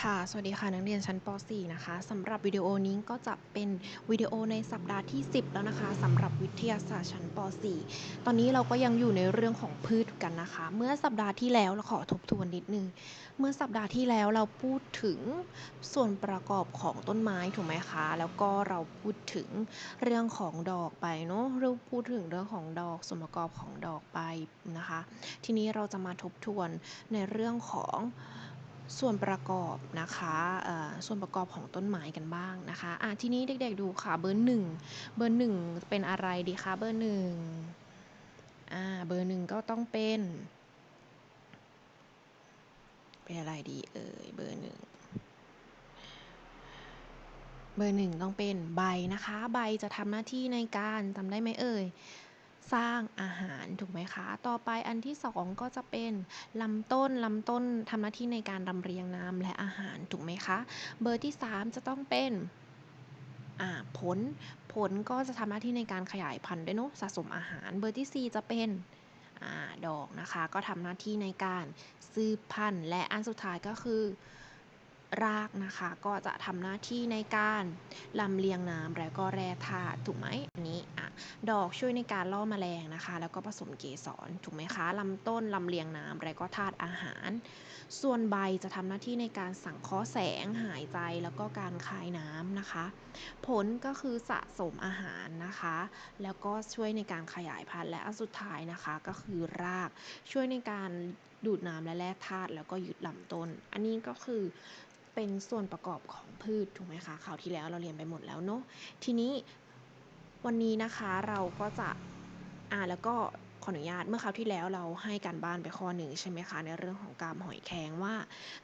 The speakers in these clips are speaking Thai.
ค่ะ สวัสดีค่ะ นักเรียนชั้นป .4 นะคะสำหรับวิดีโอนี้ก็จะเป็นวิดีโอในสัปดาห์ที่ 10 แล้วนะคะสำหรับวิทยาศาสตร์ชั้นป .4 ตอนนี้เราก็ยังอยู่ในเรื่องของพืชกันนะคะ เมื่อสัปดาห์ที่แล้วเราขอทบทวนนิดนึง เมื่อสัปดาห์ที่แล้วเราพูดถึงส่วนประกอบของต้นไม้ถูกไหมคะ แล้วก็เราพูดถึงเรื่องของดอกไปเนาะเราพูดถึงเรื่องของดอกส่วนประกอบของดอกไปนะคะ ทีนี้เราจะมาทบทวนในเรื่องของ ส่วนประกอบนะคะส่วนประกอบของต้นไม้กันบ้างนะคะะทีนี้เด็กๆดูค่ะเบอร์หนึ่งเบอร์หนึ่งเป็นอะไรดีคะเบอร์หนึ่งเบอร์หนึ่งก็ต้องเป็น เป็นอะไรดีเอ่ยเบอร์หนึ่งเบอร์หนึ่งต้องเป็นใบนะคะ ใบจะทำหน้าที่ในการจำได้ไหมเอ่ย สร้างอาหารถูกไหมคะ ต่อไปอันที่สองก็จะเป็นลำต้นลำต้นทำหน้าที่ในการรำเรียงน้ำและอาหารถูกไหมคะ เบอร์ที่สามจะต้องเป็นอ่าผลผลก็จะทำหน้าที่ในการขยายพันธุ์ด้วยเนาะสะสมอาหาร เบอร์ที่สี่จะเป็นอาดอกนะคะ ก็ทำหน้าที่ในการสืบพันธุ์และอันสุดท้ายก็คือ รากนะคะ ก็จะทำหน้าที่ในการลำเลียงน้ำและก็แร่ธาตุถูกไหมอันนี้อะดอกช่วยในการล่อแมลงนะคะ แล้วก็ผสมเกสรถูกไหมคะลำต้นลำเลียงน้ำและก็ธาตุอาหาร ส่วนใบจะทำหน้าที่ในการสังเคราะห์แสงหายใจแล้วก็การคายน้ำนะคะ ผลก็คือสะสมอาหารนะคะ แล้วก็ช่วยในการขยายพันธุ์และอันสุดท้ายนะคะ ก็คือรากช่วยในการดูดน้ำและแร่ธาตุแล้วก็ยึดลำต้น อันนี้ก็คือ เป็นส่วนประกอบของพืชถูกไหมคะคราวที่แล้วเราเรียนไปหมดแล้วเนาะทีนี้วันนี้นะคะเราก็จะอ่าแล้วก็ขออนุญาตเมื่อคราวที่แล้วเราให้การบ้านไปข้อหนึ่งใช่ไหมคะในเรื่องของกามหอยแครงว่า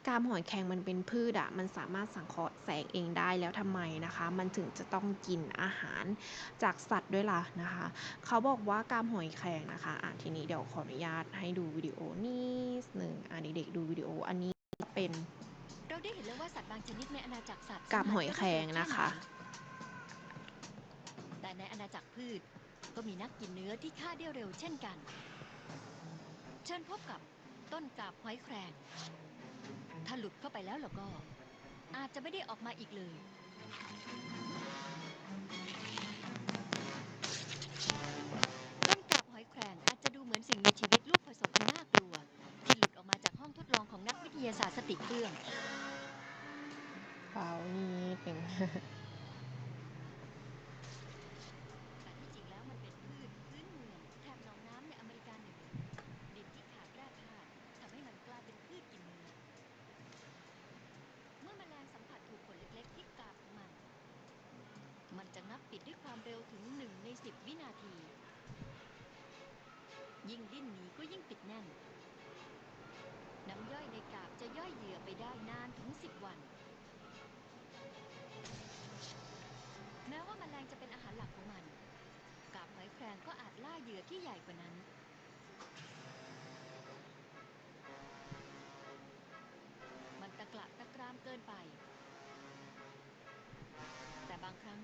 กามหอยแครงมันเป็นพืชอะมันสามารถสังเคราะห์แสงเองได้แล้วทำไมนะคะ มันถึงจะต้องกินอาหารจากสัตว์ด้วยล่ะนะคะ เขาบอกว่ากามหอยแครงนะคะอะทีนี้เดี๋ยวขออนุญาตให้ดูวิดีโอนิดหนึ่งอะเด็กๆดูวิดีโออันนี้เป็น เราได้เห็นแล้วว่าสัตว์บางชนิดในอาณาจักรสัตว์กาบหอยแครงนะคะ แต่ในอาณาจักรพืชก็มีนักกินเนื้อที่ฆ่าได้เร็วเช่นกัน เชิญพบกับต้นกาบหอยแครง ถ้าหลุดเข้าไปแล้วแล้วก็ อาจจะไม่ได้ออกมาอีกเลย ต้นกาบหอยแครงอาจจะดูเหมือนสิ่งมีชีวิตลูกผสมอันน่ากลัวที่หลุด ออกมาจากห้องทดลองของนักวิทยาศาสตร์สติเครื่องเปล่านิดหนึ่งแต่ที่จริงแล้วมันเป็นพืชพื้นเมืองแถบหนองน้ำในอเมริกาเหนือดินที่ขาดแร่ธาตุทำให้มันกลายเป็นพืชกินเนื้อ เมื่อแมลงสัมผัสถูกขนเล็กๆ ที่กาบมัน มันจะงับปิดด้วยความเร็วถึง1ใน10วินาที ยิ่งดิ้นหนีก็ยิ่งปิดแน่น ย่อยในกาบจะย่อยเหยื่อไปได้นานถึง 10 วัน แม้ว่าแมลงจะเป็นอาหารหลักของมัน กาบหอยแครงก็อาจล่าเหยื่อที่ใหญ่กว่านั้น มันตะกละตะกรามเกินไป แต่บางครั้ง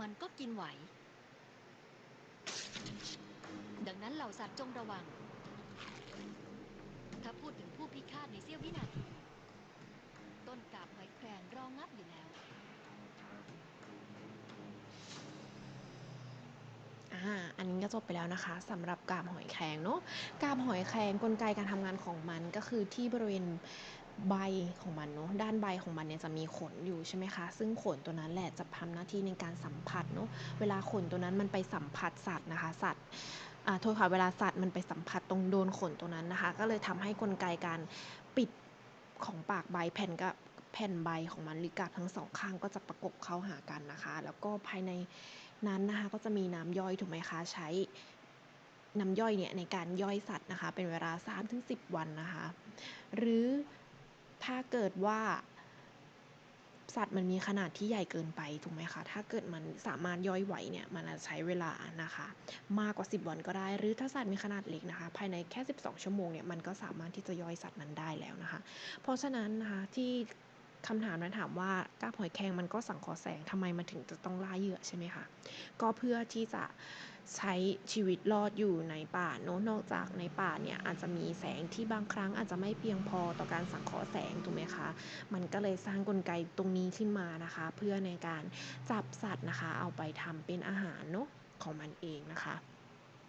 มันก็กินไหวดังนั้นเหล่าสัตว์จงระวัง ถ้าพูดถึงผู้พิฆาตในเสี้ยววินาที ต้นกาบหอยแครงรองงับอยู่แล้วอันนี้ก็จบไปแล้วนะคะสำหรับกาบหอยแครงเนาะกาบหอยแครงกลไกการทำงานของมันก็คือที่บริเวณใบของมันเนาะด้านใบของมันเนี่ยจะมีขนอยู่ใช่ไหมคะ ซึ่งขนตัวนั้นแหละจะทำหน้าที่ในการสัมผัสเนาะเวลาขนตัวนั้นมันไปสัมผัสสัตว์นะคะ สัตว์ โทษค่ะเวลาสัตว์มันไปสัมผัสตรงโดนขนตัวนั้นนะคะ ก็เลยทำให้กลไกการปิดของปากใบแผ่นกับแผ่นใบของมันหรือกาบทั้งสองข้างก็จะประกบเข้าหากันนะคะ แล้วก็ภายในนั้นนะคะ ก็จะมีน้ำย่อยถูกไหมคะใช้น้ำย่อยเนี่ยในการย่อยสัตว์นะคะ เป็นเวลา 3-10 วันนะคะ หรือถ้าเกิดว่า สัตว์มันมีขนาดที่ใหญ่เกินไปถูกไหมคะ ถ้าเกิดมันสามารถย่อยไหวเนี่ยมันอาจะใช้เวลานะคะ มากกว่า 10 วันก็ได้ หรือถ้าสัตว์มีขนาดเล็กนะคะ ภายในแค่ 12 ชั่วโมงเนี่ยมันก็สามารถที่จะย่อยสัตว์นั้นได้แล้วนะคะ เพราะฉะนั้นนะคะที่คำถามนั้นถามว่ากาบหอยแครงมันก็สังเคราะห์แสงทำไมมันถึงจะต้องล่าเหยื่อใช่ไหมคะก็เพื่อที่จะ ใช้ชีวิตรอดอยู่ในป่าเนอะนอกจากในป่าเนี่ยอาจจะมีแสงที่บางครั้งอาจจะไม่เพียงพอต่อการสังเคราะห์แสงถูกไหมคะมันก็เลยสร้างกลไกตรงนี้ขึ้นมานะคะ เพื่อในการจับสัตว์นะคะ เอาไปทำเป็นอาหารเนอะของมันเองนะคะ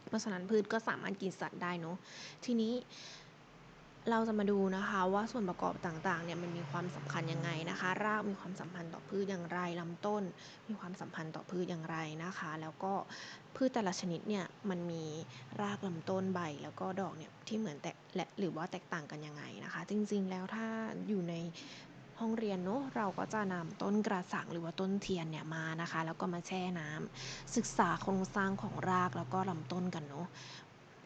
เพราะฉะนั้นพืชก็สามารถกินสัตว์ได้เนอะทีนี้เราจะมาดูนะคะว่าส่วนประกอบต่างๆเนี่ยมันมีความสำคัญยังไงนะคะ รากมีความสัมพันธ์ต่อพืชอย่างไรลำต้น มีความสัมพันธ์ต่อพืชอย่างไรนะคะ แล้วก็ พืชแต่ละชนิดเนี่ยมันมีรากลำต้นใบแล้วก็ดอกเนี่ยที่เหมือนแตกและหรือว่าแตกต่างกันยังไงนะคะ จริงๆแล้วถ้าอยู่ในห้องเรียนเนาะเราก็จะนำต้นกระสังหรือว่าต้นเทียนเนี่ยมานะคะ แล้วก็มาแช่น้ำศึกษาโครงสร้างของรากแล้วก็ลำต้นกันเนาะ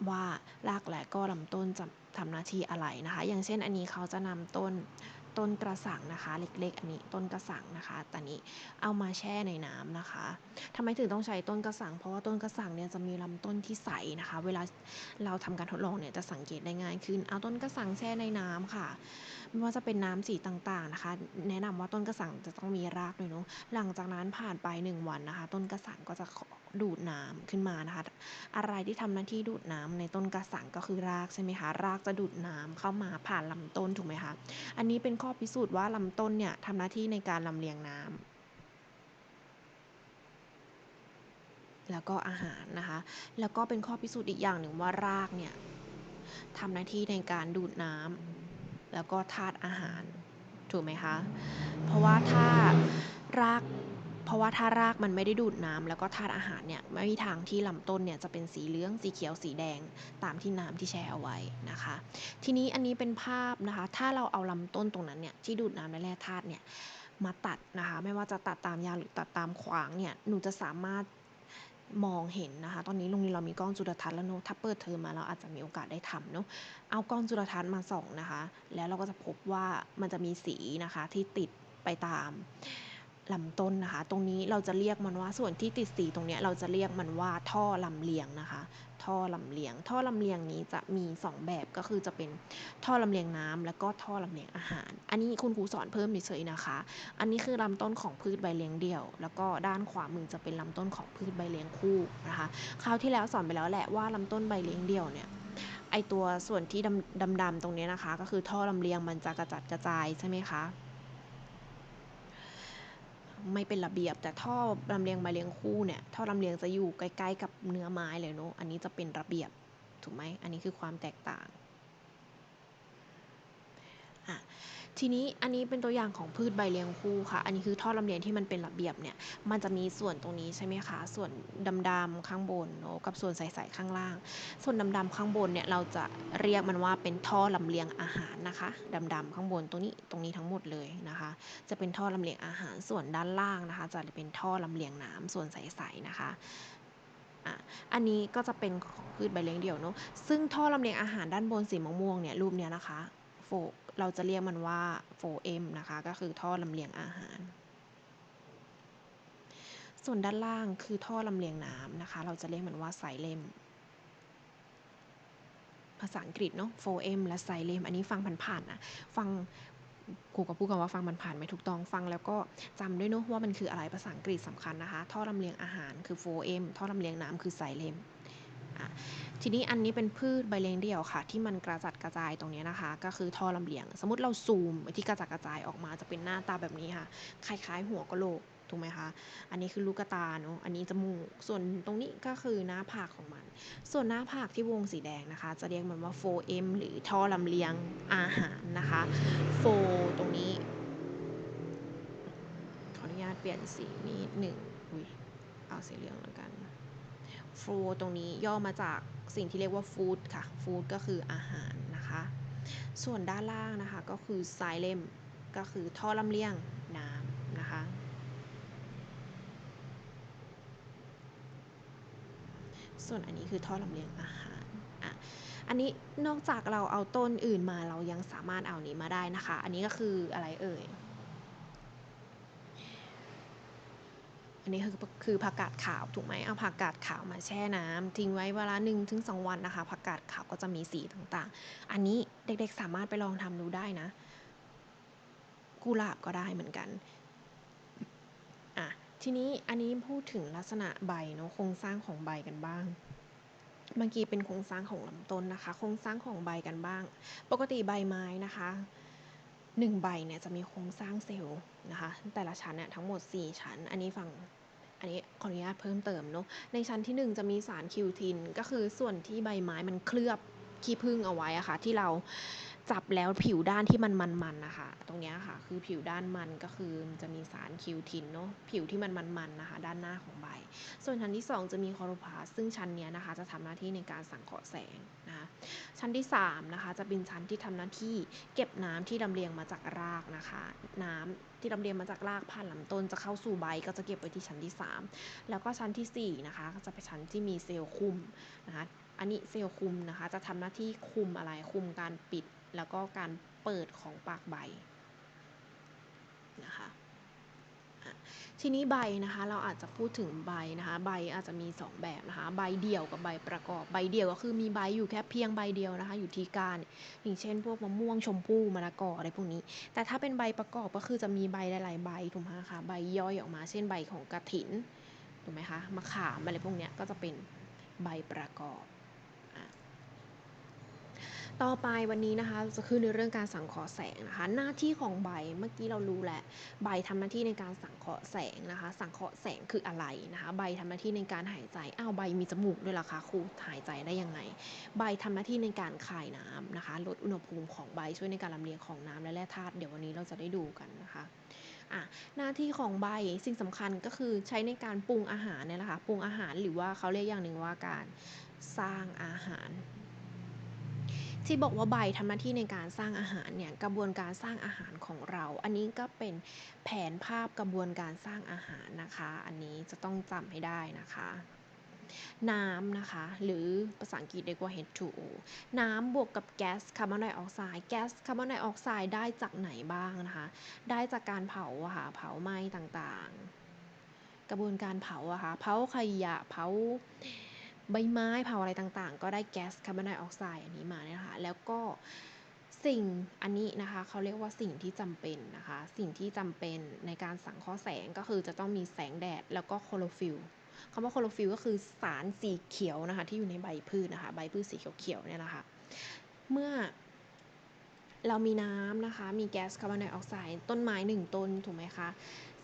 ว่ารากและก็ลำต้นจะทำหน้าที่อะไรนะคะ อย่างเช่นอันนี้เขาจะนำต้น ต้นกระสังนะคะ เล็กๆอันนี้ต้นกระสังนะคะแต่นี้เอามาแช่ในน้ำนะคะทำไมถึงต้องใช้ต้นกระสัง เพราะว่าต้นกระสังเนี่ยจะมีลำต้นที่ใสนะคะ เวลาเราทำการทดลองเนี่ยจะสังเกตได้ง่ายขึ้นเอาต้นกระสังแช่ในน้ำค่ะ ไม่ว่าจะเป็นน้ำสีต่างๆนะคะ แนะนำว่าต้นกระสังจะต้องมีรากด้วยเนาะหลังจากนั้นผ่านไป 1 วันนะคะ ต้นกระสังก็จะ ดูดน้ำขึ้นมานะคะ อะไรที่ทำหน้าที่ดูดน้ำในต้นกระสังก็คือรากใช่ไหมคะรากจะดูดน้ำเข้ามาผ่านลำต้นถูกไหมคะอันนี้เป็นข้อพิสูจน์ว่าลำต้นเนี่ยทำหน้าที่ในการลำเลียงน้ำแล้วก็อาหารนะคะ แล้วก็เป็นข้อพิสูจน์อีกอย่างหนึ่งว่ารากเนี่ยทำหน้าที่ในการดูดน้ำแล้วก็ธาตุอาหาร ถูกไหมคะ เพราะว่าถ้าราก เพราะว่าถ้ารากมันไม่ได้ดูดน้ำแล้วก็ธาตุอาหารเนี่ยไม่มีทางที่ลำต้นเนี่ยจะเป็นสีเหลืองสีเขียวสีแดงตามที่น้ำที่แช่เอาไว้นะคะ ทีนี้อันนี้เป็นภาพนะคะ ถ้าเราเอาลำต้นตรงนั้นเนี่ยที่ดูดน้ำและแร่ธาตุเนี่ยมาตัดนะคะ ไม่ว่าจะตัดตามยาวหรือตัดตามขวางเนี่ยหนูจะสามารถมองเห็นนะคะ ตอนนี้โรงเรียนเรามีกล้องจุลทรรศน์แล้วเนอะถ้าเปิดเทอมมาเราอาจจะมีโอกาสได้ทำเนอะเอากล้องจุลทรรศน์มาส่องนะคะ แล้วเราก็จะพบว่ามันจะมีสีนะคะที่ติดไปตาม ลำต้นนะคะ ตรงนี้เราจะเรียกมันว่าส่วนที่ติดสีตรงนี้เราจะเรียกมันว่าท่อลำเลียงนะคะ ท่อลำเลียง ท่อลำเลียงนี้จะมี 2 แบบก็คือจะเป็นท่อลำเลียงน้ำแล้วก็ท่อลำเลียงอาหาร อันนี้คุณครูสอนเพิ่มเฉยๆนะคะ อันนี้คือลำต้นของพืชใบเลี้ยงเดี่ยว แล้วก็ด้านขวามือจะเป็นลำต้นของพืชใบเลี้ยงคู่นะคะคราวที่แล้วสอนไปแล้วแหละว่าลำต้นใบเลี้ยงเดี่ยวเนี่ยไอตัวส่วนที่ดำดำๆตรงนี้นะคะ ก็คือท่อลำเลียงมันจะกระจัดกระจายใช่ไหมคะ ไม่เป็นระเบียบ แต่ท่อลำเลียงใบเลี้ยงคู่เนี่ยท่อลำเลียงจะอยู่ใกล้ๆกับเนื้อไม้เลยเนาะอันนี้จะเป็นระเบียบถูกไหมอันนี้คือความแตกต่างอะ ทีนี้อันนี้เป็นตัวอย่างของพืชใบเลี้ยงคู่ค่ะ อันนี้คือท่อลำเลียงที่มันเป็นระเบียบเนี่ย มันจะมีส่วนตรงนี้ใช่ไหมคะ ส่วนดำๆข้างบนเนาะกับส่วนใสๆข้างล่าง ส่วนดำๆข้างบนเนี่ยเราจะเรียกมันว่าเป็นท่อลำเลียงอาหารนะคะดำๆข้างบนตรงนี้ตรงนี้ทั้งหมดเลยนะคะ จะเป็นท่อลำเลียงอาหาร ส่วนด้านล่างนะคะ จะเป็นท่อลำเลียงน้ำส่วนใสๆนะคะอันนี้ก็จะเป็นของพืชใบเลี้ยงเดี่ยวเนาะซึ่งท่อลำเลียงอาหารด้านบนสีม่วงเนี่ยรูปเนี้ยนะคะ โฟก เราจะเรียกมันว่า 4M นะคะ ก็คือท่อลำเลียงอาหาร ส่วนด้านล่างคือท่อลำเลียงน้ำนะคะ เราจะเรียกมันว่าไซเลมภาษาอังกฤษเนาะ 4M และไซเลมอันนี้ฟังผ่านๆนะ ฟังครูก็พูดกันว่าฟังมันผ่านไม่ถูกต้องฟังแล้วก็จำด้วยเนาะว่ามันคืออะไรภาษาอังกฤษสำคัญนะคะ ท่อลำเลียงอาหารคือ 4M ท่อลำเลียงน้ำคือไซเลม อะทีนี้อันนี้เป็นพืชใบเลี้ยงเดี่ยวค่ะ ที่มันกระจัดกระจายตรงนี้นะคะ ก็คือท่อลำเลียง สมมติเราซูมไปที่กระจัดกระจายออกมาจะเป็นหน้าตาแบบนี้ค่ะ คล้ายๆ หัวกะโหลกถูกไหมคะอันนี้คือลูกตาเนาะอันนี้จมูกส่วนตรงนี้ก็คือหน้าผากของมัน ส่วนหน้าผากที่วงสีแดงนะคะ จะเรียกมันว่า 4M หรือท่อลำเลียงอาหารนะคะ4ตรงนี้ขออนุญาตเปลี่ยนสีนิดหนึ่งอุ้ยเอาสีเหลืองแล้วกัน ฟูตรงนี้ย่อมาจากสิ่งที่เรียกว่าฟู้ดค่ะฟู้ดก็คืออาหารนะคะ ส่วนด้านล่างนะคะก็คือไซเลมก็คือท่อลำเลียงน้ำนะคะ ส่วนอันนี้คือท่อลำเลียงอาหารอะอันนี้นอกจากเราเอาต้นอื่นมาเรายังสามารถเอานี้มาได้นะคะ อันนี้ก็คืออะไรเอ่ย อันนี้คือคือผักกาดขาวถูกไหมเอาผักกาดขาวมาแช่น้ำทิ้งไว้เวลาหนึ่งถึงสองวันนะคะผักกาดขาวก็จะมีสีต่างๆ อันนี้เด็กๆสามารถไปลองทำดูได้นะ กุหลาบก็ได้เหมือนกันอะทีนี้อันนี้พูดถึงลักษณะใบเนาะโครงสร้างของใบกันบ้างเมื่อกี้เป็นโครงสร้างของลำต้นนะคะ โครงสร้างของใบกันบ้าง ปกติใบไม้นะคะ หนึ่งใบเนี่ยจะมีโครงสร้างเซลล์นะคะ แต่ละชั้นเนี่ยทั้งหมด 4 ชั้น อันนี้ฟังอันนี้ขออนุญาตเพิ่มเติมเนาะในชั้นที่ 1 จะมีสารคิวทิน ก็คือส่วนที่ใบไม้มันเคลือบขี้ผึ้งเอาไว้อะค่ะที่เรา จับแล้วผิวด้านที่มันมันๆนะคะตรงเนี้ยค่ะ คือผิวด้านมันก็คือจะมีสารคิวทินเนาะผิวที่มันมันๆนะคะ ด้านหน้าของใบ ส่วนชั้นที่ 2 จะมีคลอโรพลาสซึ่งชั้นเนี้ยนะคะ จะทำหน้าที่ในการสังเคราะห์แสงนะคะชั้นที่3นะคะจะเป็นชั้นที่ทำหน้าที่เก็บน้ำที่ลำเลียงมาจากรากนะคะ น้ำที่ลำเลียงมาจากรากผ่านลำต้นจะเข้าสู่ใบก็จะเก็บไว้ที่ชั้นที่ 3 แล้วก็ชั้นทีสี่4นะคะก็จะเป็นชั้นที่มีเซลล์คุมนะคะอันนี้เซลล์คุมนะคะ จะทำหน้าที่คุมอะไรคุมการปิด แล้วก็การเปิดของปากใบนะคะทีนี้ใบนะคะเราอาจจะพูดถึงใบนะคะใบอาจจะมี 2 แบบนะคะใบเดี่ยวกับใบประกอบใบเดี่ยวก็คือมีใบอยู่แค่เพียงใบเดียวนะคะอยู่ที่กานอย่างเช่น พวกมะม่วงชมพู่มะละกออะไรพวกนี้ แต่ถ้าเป็นใบประกอบก็คือจะมีใบหลายๆใบถูกไหมคะใบย่อยออกมา เช่นใบของกระถินถูกไหมคะมะขามอะไรพวกเนี้ยก็จะเป็นใบประกอบ ต่อไปวันนี้นะคะจะขึ้นในเรื่องการสังเคราะห์แสงนะคะ หน้าที่ของใบเมื่อกี้เรารู้แหละใบทำหน้าที่ในการสังเคราะห์แสงนะคะ สังเคราะห์แสงคืออะไรนะคะ ใบทำหน้าที่ในการหายใจอ้าวใบมีจมูกด้วยล่ะคะครูหายใจได้ยังไง ใบทำหน้าที่ในการคายน้ำนะคะ ลดอุณหภูมิของใบช่วยในการลำเลียงของน้ำและแร่ธาตุเดี๋ยววันนี้เราจะได้ดูกันนะคะอะหน้าที่ของใบสิ่งสำคัญก็คือใช้ในการปรุงอาหารเนี่ยแหละค่ะปรุงอาหารหรือว่าเขาเรียกอย่างหนึ่งว่าการสร้างอาหาร ที่บอกว่าใบทำหน้าที่ในการสร้างอาหารเนี่ยกระบวนการสร้างอาหารของเรา อันนี้ก็เป็นแผนภาพกระบวนการสร้างอาหารนะคะ อันนี้จะต้องจำให้ได้นะคะน้ำนะคะ หรือภาษาอังกฤษเรียกว่า H2O น้ำบวกกับแก๊สคาร์บอนไดออกไซด์แก๊สคาร์บอนไดออกไซด์ได้จากไหนบ้างนะคะ ได้จากการเผาอะค่ะเผาไหม้ต่างๆ กระบวนการเผาอะค่ะเผาขยะเผา ใบไม้เผาอะไรต่างๆ ก็ได้แก๊สคาร์บอนไดออกไซด์อันนี้มาเนี่ยนะคะ แล้วก็สิ่งอันนี้นะคะเขาเรียกว่าสิ่งที่จำเป็นนะคะ สิ่งที่จำเป็นในการสังเคราะห์แสงก็คือจะต้องมีแสงแดดแล้วก็โคลอโรฟิลคำว่าโคลอโรฟิลก็คือสารสีเขียวนะคะที่อยู่ในใบพืชนะคะ ใบพืชสีเขียวๆเนี่ยนะคะ เมื่อเรามีน้ำนะคะ มีแก๊สคาร์บอนไดออกไซด์ต้นไม้หนึ่งต้นถูกไหมคะ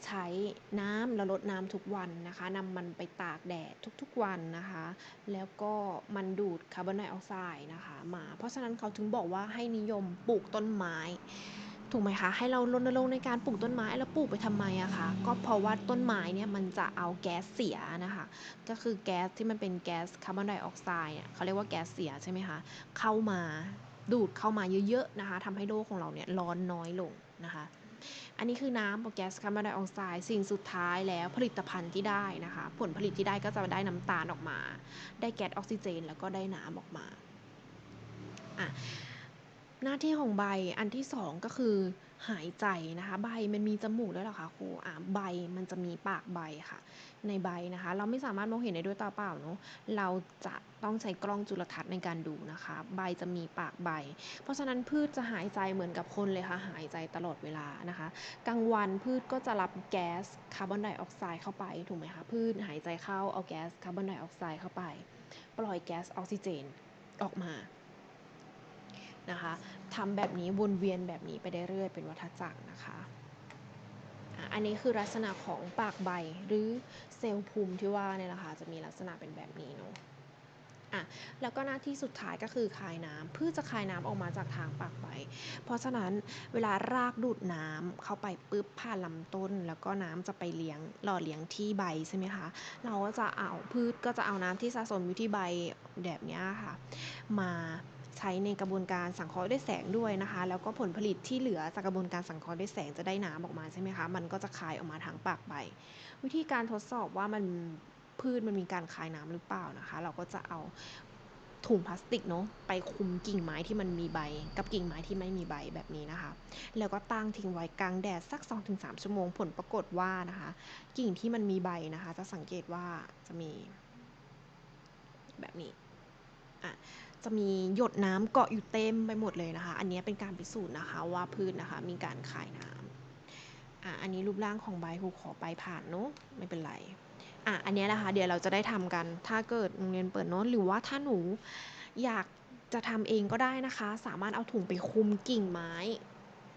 ใช้น้ำแล้วลดน้ำทุกวันนะคะนำมันไปตากแดดทุกๆวันนะคะ แล้วก็มันดูดคาร์บอนไดออกไซด์นะคะมาเพราะฉะนั้นเขาถึงบอกว่าให้นิยมปลูกต้นไม้ถูกไหมคะ ให้เรารณรงค์ในการปลูกต้นไม้แล้วปลูกไปทำไมอะคะ ก็เพราะว่าต้นไม้เนี่ยมันจะเอาแก๊สเสียนะคะ ก็คือแก๊สที่มันเป็นแก๊สคาร์บอนไดออกไซด์เนี่ยเขาเรียกว่าแก๊สเสียใช่ไหมคะ เข้ามาดูดเข้ามาเยอะๆนะคะทำให้โลกของเราเนี่ยร้อนน้อยลงนะคะ อันนี้คือน้ำกับแก๊สคาร์บอนไดออกไซด์สิ่งสุดท้ายแล้วผลิตภัณฑ์ที่ได้นะคะ ผลผลิตที่ได้ก็จะได้น้ำตาลออกมา ได้แก๊สออกซิเจน แล้วก็ได้น้ำออกมาอะ หน้าที่ของใบอันที่สองก็คือหายใจนะคะ ใบมันมีจมูกด้วยเหรอคะครูอะใบมันจะมีปากใบค่ะ ในใบนะคะ เราไม่สามารถมองเห็นได้ด้วยตาเปล่าเนาะเราจะต้องใช้กล้องจุลทรรศน์ในการดูนะคะ ใบจะมีปากใบ เพราะฉะนั้นพืชจะหายใจเหมือนกับคนเลยค่ะ หายใจตลอดเวลานะคะ กลางวันพืชก็จะรับแก๊สคาร์บอนไดออกไซด์เข้าไปถูกไหมคะพืชหายใจเข้าเอาแก๊สคาร์บอนไดออกไซด์เข้าไป ปล่อยแก๊สออกซิเจนออกมา นะคะทำแบบนี้วนเวียนแบบนี้ไปได้เรื่อยเป็นวัฏจักรนะคะอันนี้คือลักษณะของปากใบหรือเซลล์ภูมิที่ว่าเนี่ยนะคะจะมีลักษณะเป็นแบบนี้เนาะอะแล้วก็หน้าที่สุดท้ายก็คือคายน้ำพืชจะคายน้ำออกมาจากทางปากใบ เพราะฉะนั้นเวลารากดูดน้ำเข้าไปปุ๊บผ่านลำต้น แล้วก็น้ำจะไปเลี้ยงหล่อเลี้ยงที่ใบใช่ไหมคะเราก็จะเอาพืชก็จะเอาน้ำที่สะสมอยู่ที่ใบแบบเนี้ยค่ะ มา ใช้ในกระบวนการสังเคราะห์ด้วยแสงด้วยนะคะ แล้วก็ผลผลิตที่เหลือจากกระบวนการสังเคราะห์ด้วยแสงจะได้น้ำออกมาใช่ไหมคะ มันก็จะคายออกมาทางปากใบ วิธีการทดสอบว่ามันพืชมันมีการคายน้ำหรือเปล่านะคะ เราก็จะเอาถุงพลาสติกเนาะไปคุมกิ่งไม้ที่มันมีใบ กับกิ่งไม้ที่ไม่มีใบแบบนี้นะคะ แล้วก็ตั้งทิ้งไว้กลางแดดสัก 2-3 ชั่วโมงผลปรากฏว่านะคะ กิ่งที่มันมีใบนะคะ จะสังเกตว่าจะมี แบบนี้อะ จะมีหยดน้ำเกาะอยู่เต็มไปหมดเลยนะคะ อันนี้เป็นการพิสูจน์นะคะว่าพืชนะคะมีการคายน้ำอะอันนี้รูปร่างของใบครูขอไปผ่านเนาะไม่เป็นไรอะอันนี้นะคะเดี๋ยวเราจะได้ทำกันถ้าเกิดโรงเรียนเปิดเนาะหรือว่าถ้าหนูอยากจะทำเองก็ได้นะคะ สามารถเอาถุงไปคุมกิ่งไม้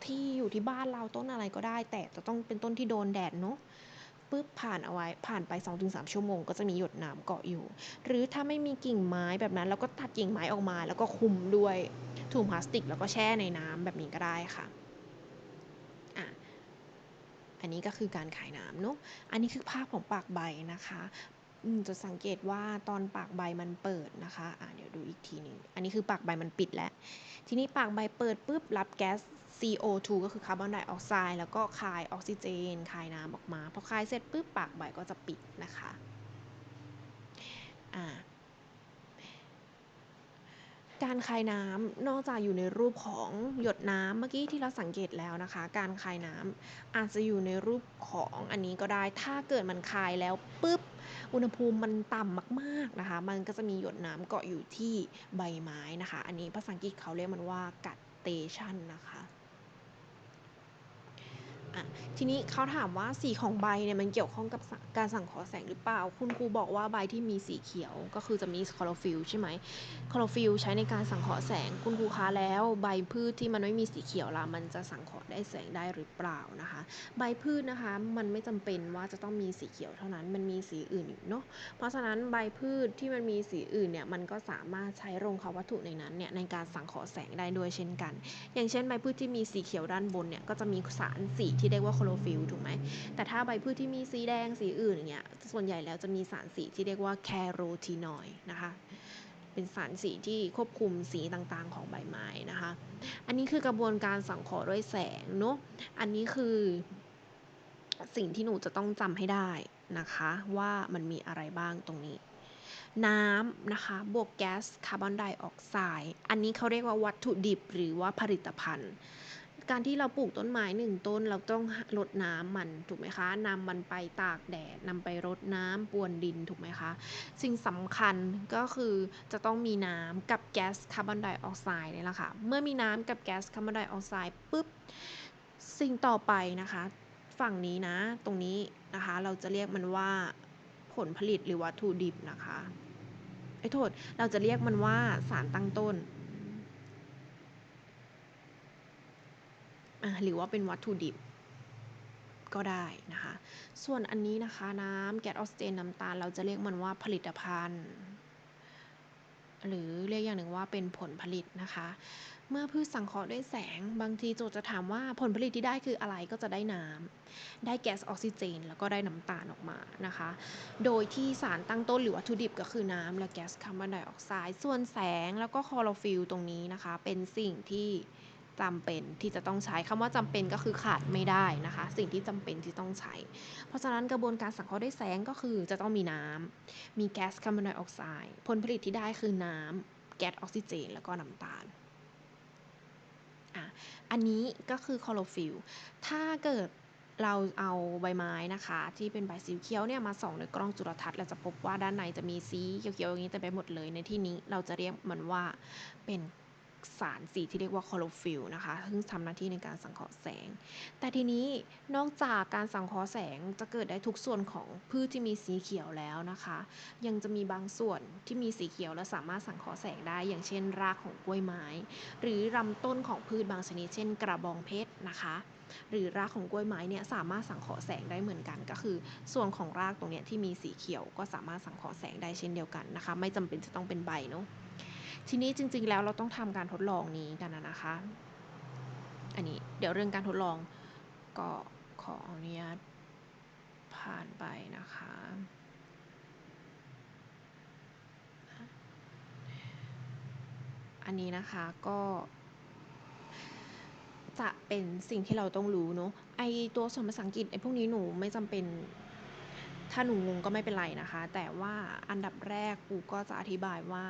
ที่อยู่ที่บ้านเราต้นอะไรก็ได้ แต่จะต้องเป็นต้นที่โดนแดดเนาะ ปุ๊บผ่านเอาไว้ผ่านไป 2-3 ชั่วโมง ก็จะมีหยดน้ำเกาะอยู่ หรือถ้าไม่มีกิ่งไม้แบบนั้นเราก็ตัดกิ่งไม้ออกมา แล้วก็คุมด้วยถุงพลาสติก แล้วก็แช่ในน้ำแบบนี้ก็ได้ค่ะอันนี้ก็คือการขายน้ำเนาะ อันนี้คือภาพของปากใบนะคะจะสังเกตว่าตอนปากใบมันเปิดนะคะอะเดี๋ยวดูอีกทีหนึ่งอันนี้คือปากใบมันปิดแล้ว ทีนี้ปากใบเปิดปุ๊บรับแก๊ส CO2 ก็คือคาร์บอนไดออกไซด์แล้วก็คายออกซิเจน คายน้ำออกมาพอคายเสร็จปุ๊บปากใบก็จะปิดนะคะอ่าการคายน้ำนอกจากอยู่ในรูปของหยดน้ำเมื่อกี้ที่เราสังเกตแล้วนะคะ การคายน้ำอาจจะอยู่ในรูปของอันนี้ก็ได้ ถ้าเกิดมันคายแล้วปุ๊บอุณหภูมิมันต่ำมากๆนะคะ มันก็จะมีหยดน้ำเกาะอยู่ที่ใบไม้นะคะ อันนี้ภาษาอังกฤษเขาเรียกมันว่ากัดเตชันนะคะ อะทีนี้เขาถามว่าสีของใบเนี่ยมันเกี่ยวข้องกับสการสั่งเคราะห์แสงหรือเปล่า คุณครูบอกว่าใบที่มีสีเขียวก็คือจะมีคลอโรฟิลใช่ไหมคลอโรฟิลใช้ในการสั่งเคราะห์แสง คุณครูคะแล้วใบพืชที่มันไม่มีสีเขียวล่ะมันจะสั่งเคราะห์ได้แสงได้หรือเปล่านะคะ ใบพืชนะคะมันไม่จำเป็นว่าจะต้องมีสีเขียวเท่านั้นมันมีสีอื่นอีกเนาะเพราะฉะนั้นใบพืชที่มันมีสีอื่นเนี่ยมันก็สามารถใช้โรงเขาวัตถุในนั้นเนี่ยในการสั่งเคราะห์แสงได้ด้วยเช่นกัน อย่างเช่นใบพืชที่มีสีเขียวด้านบนเนี่ยก็จะมีสารสีที่เรียกว่าคลอโรฟิลถูกไหมแต่ถ้าใบพืชที่มีสีแดงสีอื่นอย่างเงี้ยส่วนใหญ่แล้วจะมีสารสีที่เรียกว่าแคโรทีนอยด์นะคะเป็นสารสีที่ควบคุมสีต่างๆของใบไม้นะคะ อันนี้คือกระบวนการสังเคราะห์ด้วยแสงเนาะอันนี้คือสิ่งที่หนูจะต้องจำให้ได้นะคะ ว่ามันมีอะไรบ้างตรงนี้ น้ำนะคะ บวกแก๊สคาร์บอนไดออกไซด์อันนี้เขาเรียกว่าวัตถุดิบหรือว่าผลิตภัณฑ์ การที่เราปลูกต้นไม้หนึ่งต้นเราต้องรดน้ำมันถูกไหมคะนำมันไปตากแดดนำไปรดน้ำปวนดินถูกไหมคะ สิ่งสำคัญก็คือจะต้องมีน้ำกับแก๊สคาร์บอนไดออกไซด์นี่แหละค่ะเมื่อมีน้ำกับแก๊สคาร์บอนไดออกไซด์ปุ๊บสิ่งต่อไปนะคะ ฝั่งนี้นะตรงนี้นะคะ เราจะเรียกมันว่าผลผลิตหรือวัตถุดิบนะคะไอ้โทษเราจะเรียกมันว่าสารตั้งต้นอะ หรือว่าเป็นวัตถุดิบก็ได้นะคะ ส่วนอันนี้นะคะน้ำแก๊สออกซิเจนน้ำตาล เราจะเรียกมันว่าผลิตภัณฑ์ หรือเรียกอย่างหนึ่งว่าเป็นผลผลิตนะคะ เมื่อพืชสังเคราะห์ด้วยแสง บางทีโจทย์จะถามว่าผลผลิตที่ได้คืออะไรก็จะได้น้ำได้แก๊สออกซิเจน แล้วก็ได้น้ำตาลออกมานะคะ โดยที่สารตั้งต้นหรือวัตถุดิบก็คือน้ำและแก๊สคาร์บอนไดออกไซด์ส่วนแสงแล้วก็คลอโรฟิลตรงนี้นะคะ เป็นสิ่งที่ จำเป็นที่จะต้องใช้คำว่าจำเป็นก็คือขาดไม่ได้นะคะ สิ่งที่จำเป็นที่ต้องใช้ เพราะฉะนั้นกระบวนการสังเคราะห์ด้วยแสงก็คือจะต้องมีน้ำมีแก๊สคาร์บอนไดออกไซด์ผลผลิตที่ได้คือน้ำแก๊สออกซิเจน แล้วก็น้ำตาลอันนี้ก็คือคลอโรฟิลถ้าเกิดเราเอาใบไม้นะคะ ที่เป็นใบสีเขียวเนี่ยมาส่องในกล้องจุลทรรศน์เราจะพบว่าด้านในจะมีสีเขียวๆอย่างนี้เต็มไปหมดเลยในที่นี้เราจะเรียกมันว่าเป็น สารสีที่เรียกว่าคลอโรฟิลนะคะซึ่งทำหน้าที่ในการสังเคราะห์แสง แต่ทีนี้นอกจากการสังเคราะห์แสงจะเกิดได้ทุกส่วนของพืชที่มีสีเขียวแล้วนะคะ ยังจะมีบางส่วนที่มีสีเขียวและสามารถสังเคราะห์แสงได้ อย่างเช่น รากของกล้วยไม้ หรือลำต้นของพืชบางชนิด เช่น กระบองเพชรนะคะหรือรากของกล้วยไม้เนี่ยสามารถสังเคราะห์แสงได้เหมือนกัน ก็คือ ส่วนของรากตรงเนี้ยที่มีสีเขียวก็สามารถสังเคราะห์แสงได้เช่นเดียวกันนะคะ ไม่จำเป็นจะต้องเป็นใบเนาะ ทีนี้จริง ๆ แล้วเราต้องทำการทดลองนี้กันนะคะ อันนี้เดี๋ยวเรื่องการทดลองก็ขออนุญาตผ่านไปนะคะ อันนี้นะคะก็จะเป็นสิ่งที่เราต้องรู้เนาะ ไอตัวสอนภาษาอังกฤษไอพวกนี้หนูไม่จำเป็น ถ้าหนูงงก็ไม่เป็นไรนะคะ แต่ว่าอันดับแรกครูก็จะอธิบายว่า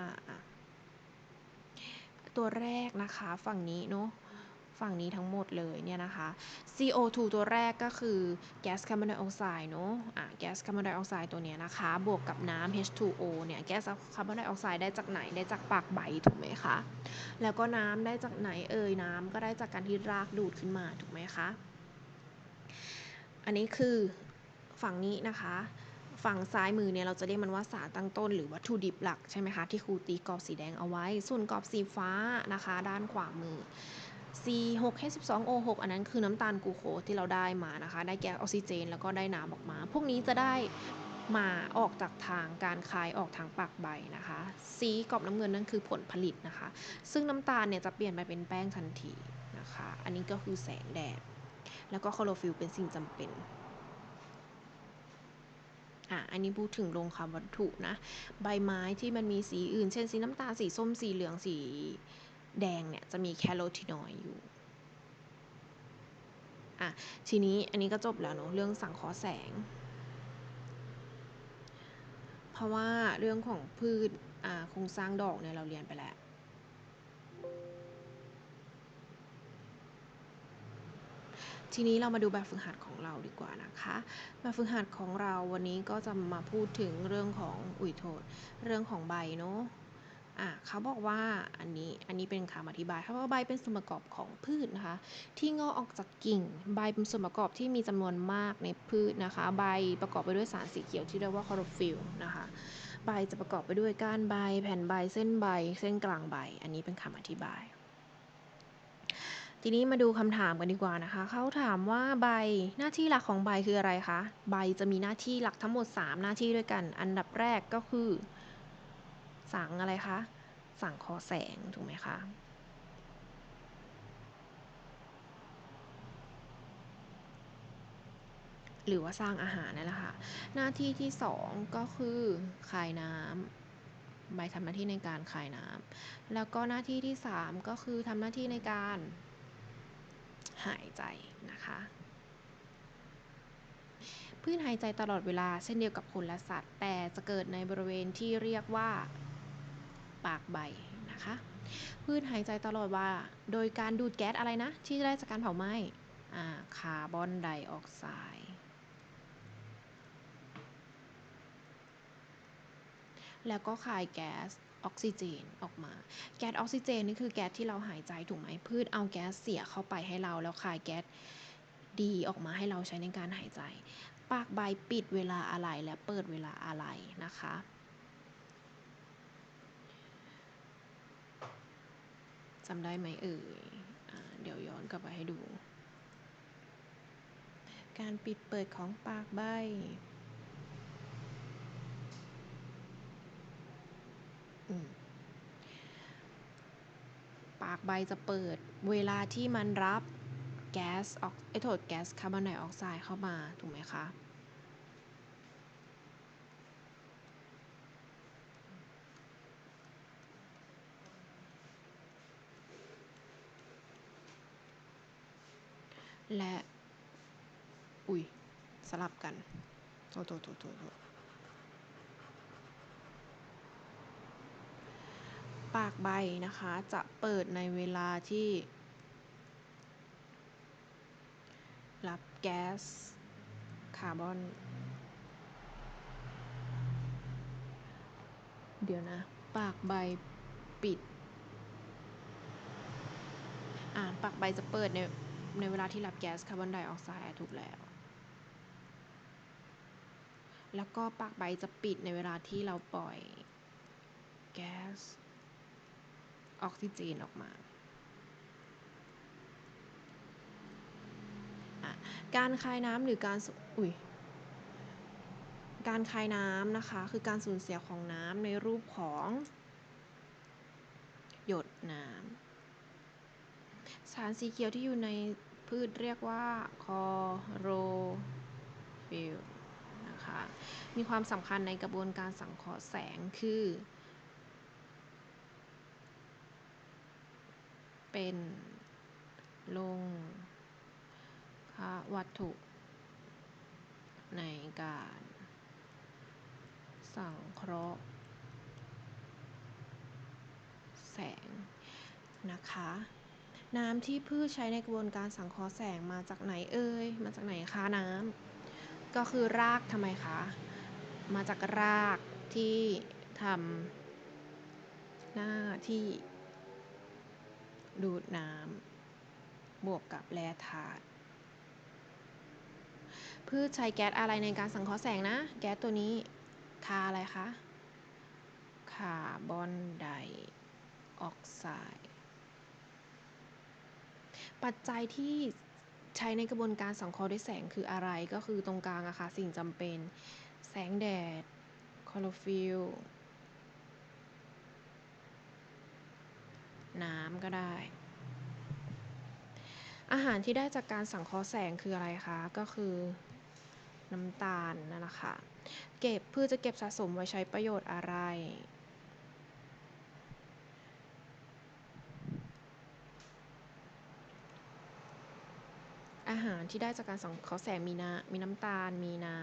ตัวแรกนะคะ ฝั่งนี้เนาะฝั่งนี้ทั้งหมดเลยเนี่ยนะคะ CO2 ตัวแรกก็คือแก๊สคาร์บอนไดออกไซด์เนาะอะแก๊สคาร์บอนไดออกไซด์ตัวเนี้ยนะคะ บวกกับน้ำ H2O เนี่ย แก๊สคาร์บอนไดออกไซด์ได้จากไหน ได้จากปากใบถูกไหมคะ แล้วก็น้ำได้จากไหนเอ่ย น้ำก็ได้จากการที่รากดูดขึ้นมาถูกไหมคะ อันนี้คือฝั่งนี้นะคะ ฝั่งซ้ายมือเนี่ยเราจะเรียกมันว่าสารตั้งต้น หรือวัตถุดิบหลักใช่ไหมคะที่ครูตีกรอบสีแดงเอาไว้ ส่วนกรอบสีฟ้านะคะ ด้านขวามือ C6H12O6 อันนั้นคือน้ำตาลกูโคสที่เราได้มานะคะ ได้แก๊สออกซิเจน แล้วก็ได้น้ำออกมา พวกนี้จะได้มาออกจากทางการคายออกทางปากใบนะคะสีกรอบน้ำเงินนั่นคือผลผลิตนะคะ ซึ่งน้ำตาลเนี่ยจะเปลี่ยนไปเป็นแป้งทันทีนะคะ อันนี้ก็คือแสงแดด แล้วก็คลอโรฟิลเป็นสิ่งจำเป็น อะอันนี้พูดถึงโรงคำวัตถุนะ ใบไม้ที่มันมีสีอื่น เช่นสีน้ำตาลสีส้มสีเหลืองสีแดงเนี่ยจะมีแคโรทีนอยด์อยู่อะทีนี้อันนี้ก็จบแล้วเนาะเรื่องสังเคราะห์แสง เพราะว่าเรื่องของพืชอ่าโครงสร้างดอกเนี่ยเราเรียนไปแล้ว ทีนี้เรามาดูแบบฝึกหัดของเราดีกว่านะคะแบบฝึกหัดของเราวันนี้ก็จะมาพูดถึงเรื่องของอุยโทษ เรื่องของใบเนาะอะเขาบอกว่าอันนี้อันนี้เป็นคำอธิบายเขาบอกว่าใบเป็นส่วนประกอบของพืชนะคะ ที่งอกออกจากกิ่ง ใบเป็นส่วนประกอบที่มีจำนวนมากในพืชนะคะ ใบประกอบไปด้วยสารสีเขียวที่เรียกว่าคลอโรฟิลล์นะคะใบจะประกอบไปด้วยก้านใบ แผ่นใบเส้นใบ เส้นกลางใบ อันนี้เป็นคำอธิบาย ทีนี้มาดูคำถามกันดีกว่านะคะ เขาถามว่าใบหน้าที่หลักของใบคืออะไรคะ ใบจะมีหน้าที่หลักทั้งหมด 3 หน้าที่ด้วยกัน อันดับแรกก็คือ สั่งอะไรคะ สั่งเคราะห์แสง ถูกไหมคะ หรือว่าสร้างอาหารนั่นแหละค่ะ หน้าที่ที่ 2 ก็คือคายน้ำใบทำหน้าที่ในการคายน้ำ แล้วก็หน้าที่ที่ 3 ก็คือทำหน้าที่ในการ หายใจนะคะพืชหายใจตลอดเวลาเช่นเดียวกับคนและสัตว์ แต่จะเกิดในบริเวณที่เรียกว่าปากใบนะคะพืชหายใจตลอดว่า โดยการดูดแก๊สอะไรนะ ที่ได้จากการเผาไหม้คาร์บอนไดออกไซด์แล้วก็คายแก๊ส ออกซิเจนออกมา แก๊สออกซิเจนนี่คือแก๊สที่เราหายใจถูกไหมพืชเอาแก๊สเสียเข้าไปให้เราแล้วคายแก๊สดีออกมาให้เราใช้ในการหายใจ ปากใบปิดเวลาอะไรและเปิดเวลาอะไรนะคะจำได้ไหมเอ่ยเดี๋ยวย้อนกลับไปให้ดู การปิดเปิดของปากใบ อืม ปากใบจะเปิดเวลาที่มันรับแก๊สออกไอโทษแก๊สคาร์บอนไดออกไซด์เข้ามา ถูกไหมคะ และ อุ้ย สลับกันโทษโทษโทษโทษโทษ ปากใบนะคะ จะเปิดในเวลาที่ รับแก๊สคาร์บอน เดี๋ยวนะ ปากใบปิด อ่าปากใบจะเปิดในในเวลาที่รับแก๊สคาร์บอนไดออกไซด์ถูกแล้ว แล้วก็ปากใบจะปิดในเวลาที่เราปล่อยแก๊ส ออกซิเจนออกมา การคายน้ำหรือการสูอุ้ยการคายน้ำนะคะ คือการสูญเสียของน้ำในรูปของ หยดน้ำสารสีเขียวที่อยู่ในพืชเรียกว่าคอโรฟิลนะคะ มีความสำคัญในกระบวนการสังเคราะห์แสงคือ เป็นลงคะวัตถุ ในการสังเคราะห์ แสงนะคะ น้ำที่พืชใช้ในกระบวนการสังเคราะห์แสงมาจากไหนเอ่ยมาจากไหนคะน้ำก็คือรากทำไมคะมาจากรากที่ทำหน้าที่ ดูดน้ำบวกกับแร่ธาตุพืชใช้แก๊สอะไรในการสังเคราะห์แสงนะ แก๊สตัวนี้คาอะไรคะคาร์บอนไดออกไซด์ปัจจัยที่ใช้ในกระบวนการสังเคราะห์ด้วยแสงคืออะไรก็คือตรงกลางอะค่ะสิ่งจำเป็น แสงแดดคลอโรฟิล น้ำก็ได้ อาหารที่ได้จากการสังเคราะห์แสงคืออะไรคะ ก็คือน้ำตาลนั่นแหละค่ะเก็บเพื่อจะเก็บสะสมไว้ใช้ประโยชน์อะไรอาหารที่ได้จากการสังเคราะห์แสงมีน้ำมีน้ำตาลมีน้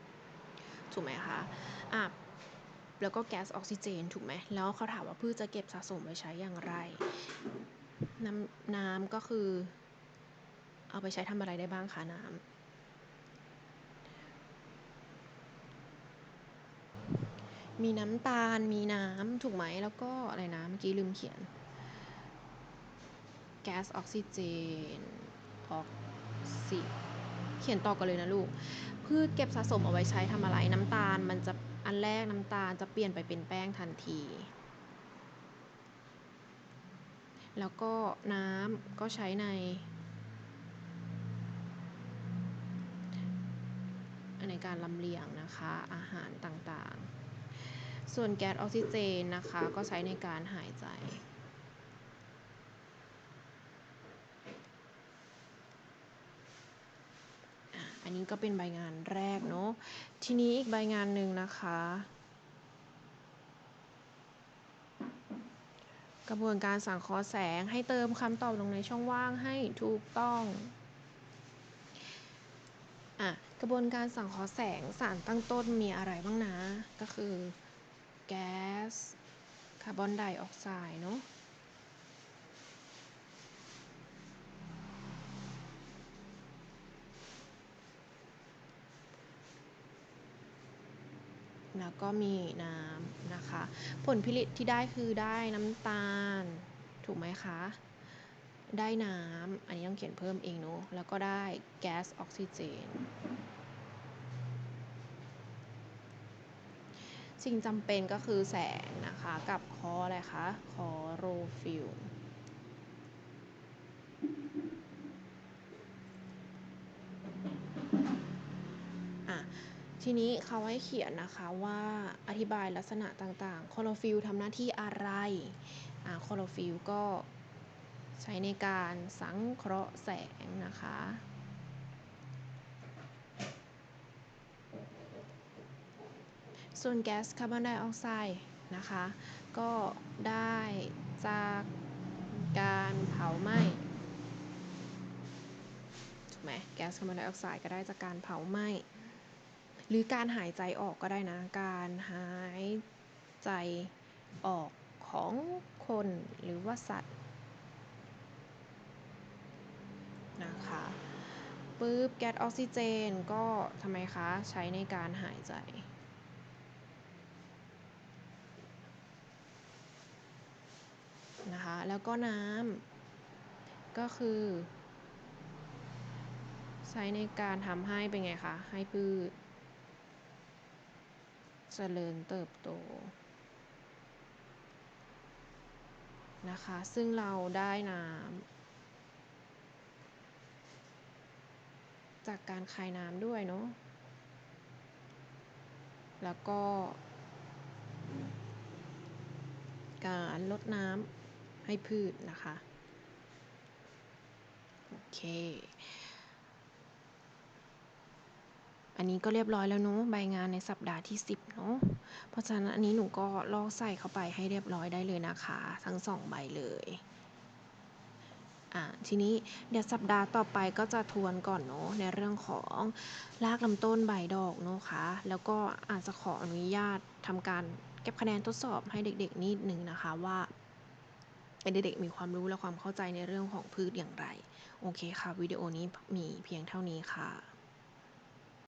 ำถูกไหมคะอะ แล้วก็แก๊สออกซิเจนถูกไหมแล้วเขาถามว่าพืชจะเก็บสะสมไว้ใช้อย่างไร น้ำน้ำก็คือ เอาไปใช้ทำอะไรได้บ้างคะน้ำมีน้ำตาลมีน้ำถูกไหมแล้วก็อะไรนะเมื่อกี้ลืมเขียนแก๊สออกซิเจนออกซิเขียนต่อกันเลยนะลูกพืชเก็บสะสมเอาไว้ใช้ทำอะไรน้ำตาลมันจะ อันแรกน้ำตาลจะเปลี่ยนไปเป็นแป้งทันที แล้วก็น้ำก็ใช้ใน ในการลำเลียงนะคะอาหารต่างๆ ส่วนแก๊สออกซิเจนนะคะก็ใช้ในการหายใจ อะอั นนี้ก็เป็นใบงานแรกเนาะทีนี้อีกใบงานหนึ่งนะคะ กระบวนการสังเคราะห์แสงให้เติมคำตอบลงในช่องว่างให้ถูกต้องอะกระบวนการสังเคราะห์แสงสารตั้งต้นมีอะไรบ้างนะ ก็คือแก๊สคาร์บอนไดออกไซด์เนาะ ก็มีน้ำนะคะ ผลผลิตที่ได้คือได้น้ำตาล ถูกไหมคะ ได้น้ำอันนี้ต้องเขียนเพิ่มเองเนาะแล้วก็ได้แก๊สออกซิเจน สิ่งจำเป็นก็คือแสงนะคะ กับคออะไรคะ คอโรฟิละ ทีนี้เขาให้เขียนนะคะว่าอธิบายลักษณะต่างๆ คลอโรฟิลทำหน้าที่อะไรอะคลอโรฟิลก็ใช้ในการสังเคราะห์แสงนะคะ ส่วนแก๊สคาร์บอนไดออกไซด์นะคะ ก็ได้จากการเผาไหม้ถูกไหมแก๊สคาร์บอนไดออกไซด์ก็ได้จากการเผาไหม้ หรือการหายใจออกก็ได้นะ การหายใจออกของคนหรือว่าสัตว์นะคะปุ๊บแก๊สออกซิเจนก็ทำไมคะ ใช้ในการหายใจนะคะแล้วก็น้ำก็คือ ใช้ในการทำให้เป็นไงคะ ให้พืช เจริญเติบโตนะคะ ซึ่งเราได้น้ำจากการคายน้ำด้วยเนาะแล้วก็ การลดน้ำให้พืชนะคะ โอเค อันนี้ก็เรียบร้อยแล้วเนาะใบงานในสัปดาห์ที่ 10เนาะเพราะฉะนั้นอันนี้หนูก็ลอกใส่เข้าไปให้เรียบร้อยได้เลยนะคะ ทั้งสองใบเลยอ่าทีนี้เดี๋ยวสัปดาห์ต่อไปก็จะทวนก่อนเนาะในเรื่องของรากลำต้นใบดอกเนาะคะ แล้วก็อาจจะขออนุญาตทำการเก็บคะแนนทดสอบให้เด็กๆนิดนึงนะคะว่าเด็กๆมีความรู้และความเข้าใจในเรื่องของพืชอย่างไร โอเคค่ะ วิดีโอนี้มีเพียงเท่านี้ค่ะ